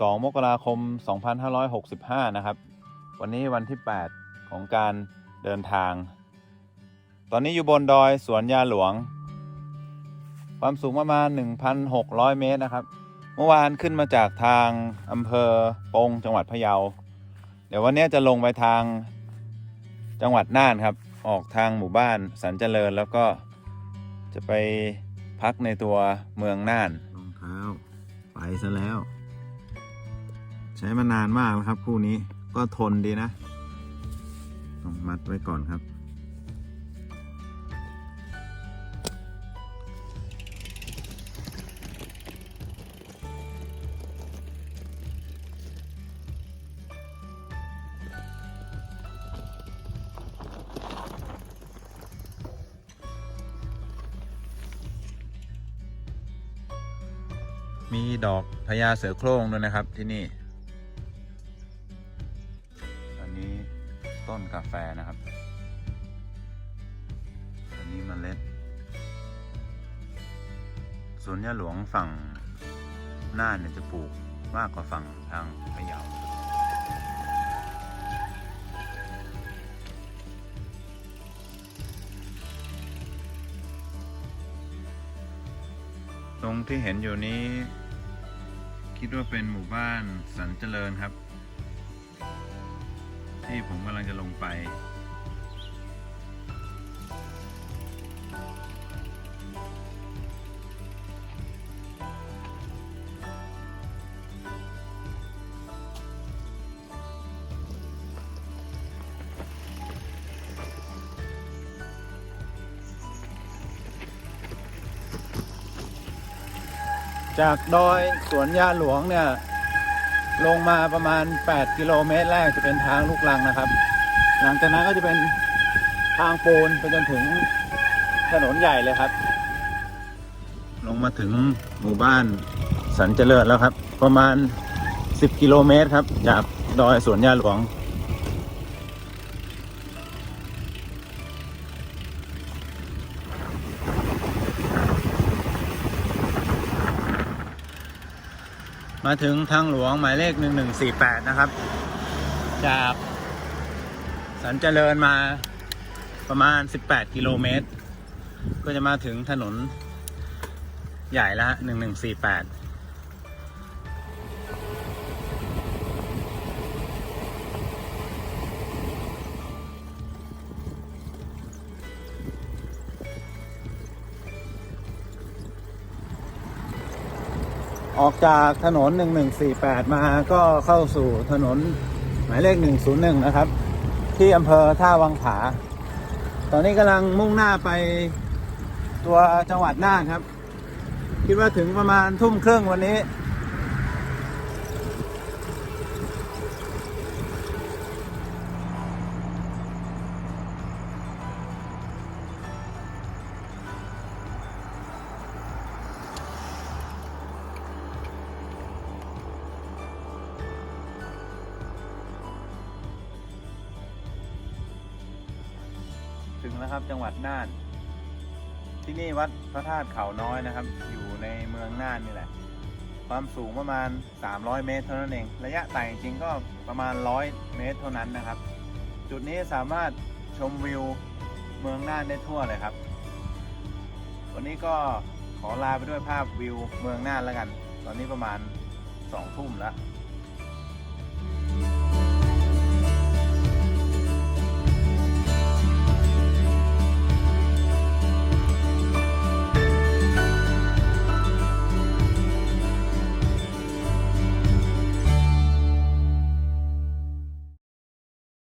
2 มกราคม 2565 นะครับ วันนี้วันที่ 8 ของการเดินทาง ตอนนี้อยู่บนดอยสวนยาหลวง ความสูงประมาณ 1,600 เมตรนะครับ เมื่อวานขึ้นมาจากทางอำเภอปงจังหวัดพะเยา เดี๋ยววันนี้จะลงไปทางจังหวัดน่านครับ ออกทางหมู่บ้านสันเจริญแล้วก็จะไปพักในตัวเมืองน่านรองเท้าไปซะแล้ว ใช้มานานมากแล้วครับ คู่นี้ก็ทนดีนะต้องมัดไว้ก่อนครับ มีดอกพญาเสือโคร่งด้วยนะครับที่นี่ ต้นกาแฟนะครับ อันนี้มเมล็ดสวนยาหลวงฝั่งหน่าเนี่ยจะปลูกมากกว่าฝั่งทางพะเยาตรงที่เห็นอยู่นี้ คิดว่าเป็นหมู่บ้านสันเจริญครับ ที่ผมกำลังจะลงไป จากดอยสวนยาหลวงเนี่ย ลงมาประมาณ 8 กิโลเมตรแรกจะเป็นทางลูกลังนะครับ หลังจากนั้นก็จะเป็นทางปูนไปจนถึงถนนใหญ่เลยครับ ลงมาถึงหมู่บ้านสันเจริญแล้วครับ ประมาณ 10 กิโลเมตรครับ จากดอยสวนยาหลวง มาถึงทางหลวงหมายเลข 1148 นะครับ จากสันเจริญมาประมาณ 18 กิโลเมตร ก็จะมาถึงถนนใหญ่ละ1148 ออกจากถนน 1148 มาก็เข้าสู่ถนนหมายเลข 101 นะครับ ที่อำเภอท่าวังผา ตอนนี้กำลังมุ่งหน้าไปตัวจังหวัดน่านครับ คิดว่าถึงประมาณทุ่มครึ่งวันนี้ ถึงแล้วครับ จังหวัดน่าน ที่นี่วัดพระธาตุเขาน้อยนะครับ อยู่ในเมืองน่านนี่แหละ ความสูงประมาณ 300 เมตรเท่านั้นเอง ระยะไต่จริงก็ประมาณ 100 เมตรเท่านั้นนะครับ จุดนี้สามารถชมวิวเมืองน่านได้ทั่วเลยครับ วันนี้ก็ขอลาไปด้วยภาพวิวเมืองน่านแล้วกัน ตอนนี้ประมาณ2ทุ่มแล้ว